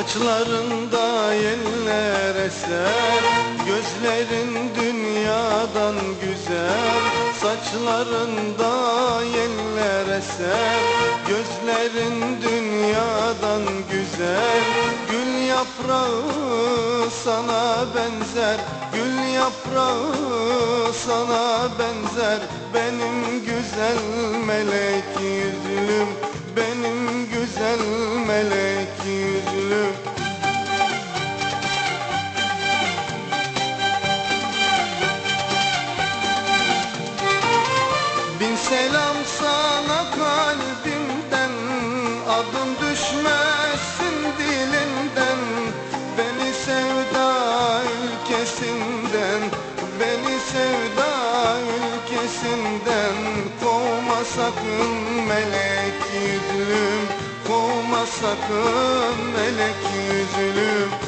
Saçlarında yeller eser Gözlerin dünyadan güzel. Saçlarında yeller eser Gözlerin dünyadan güzel. Gül yaprağı sana benzer Gül yaprağı sana benzer. Benim güzel melek yüzlüm Bin selam sana kalbimden Adım düşmesin dilinden. Beni sevda ülkesinden Beni sevda ülkesinden. Kovma sakın melek yüzlüm Kovma sakın melek yüzlüm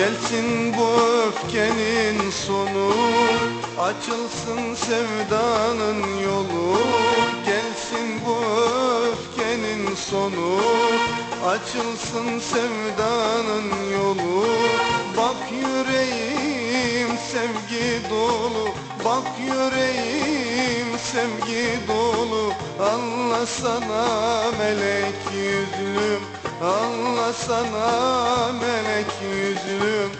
Gelsin bu öfkenin sonu Açılsın sevdanın yolu. Gelsin bu öfkenin sonu Açılsın sevdanın yolu. Bak yüreğim sevgi dolu Bak yüreğim sevgi dolu. Allah sana melek yüzlüm Allah sana melek yüzlüm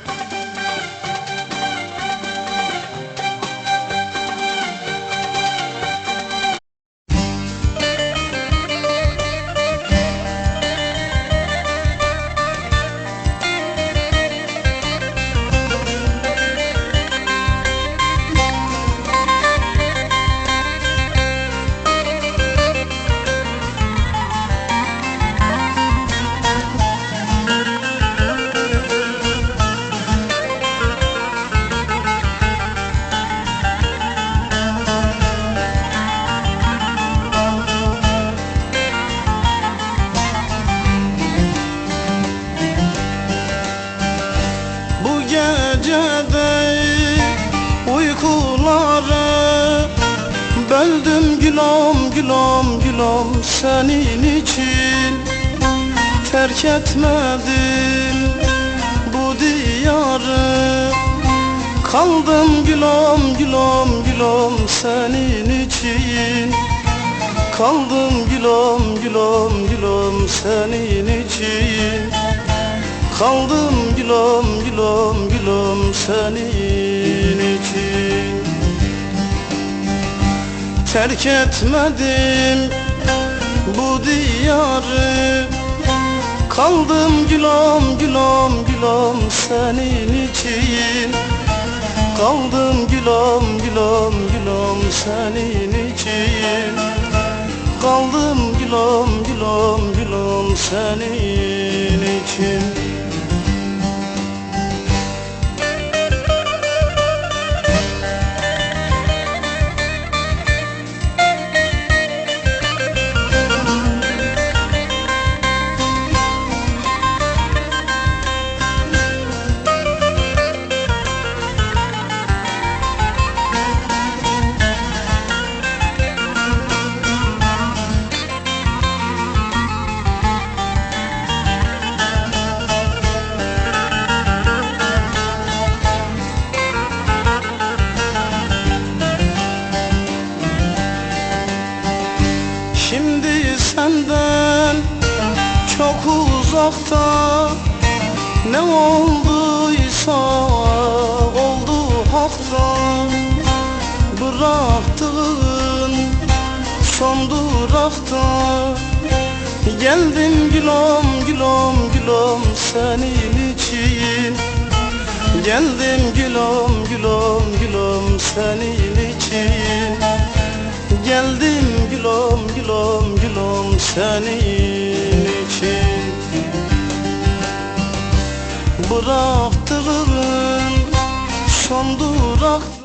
Böldüm gülüm gülüm gülüm senin için. Terk etmedim bu diyarı. Kaldım gülüm gülüm gülüm senin için. Kaldım gülüm gülüm gülüm senin için. Kaldım gülüm gülüm gülüm senin Terk etmedim bu diyarı. Kaldım gülüm gülüm gülüm senin için. Kaldım gülüm gülüm gülüm senin için. Kaldım gülüm gülüm gülüm senin için uzakta Ne olduysa oldu haktan. Bıraktığın son durakta. Geldim gülüm gülüm gülüm senin için. Geldim gülüm gülüm gülüm senin için. Geldim gülüm gülüm gülüm senin için Bıraktığın son durakta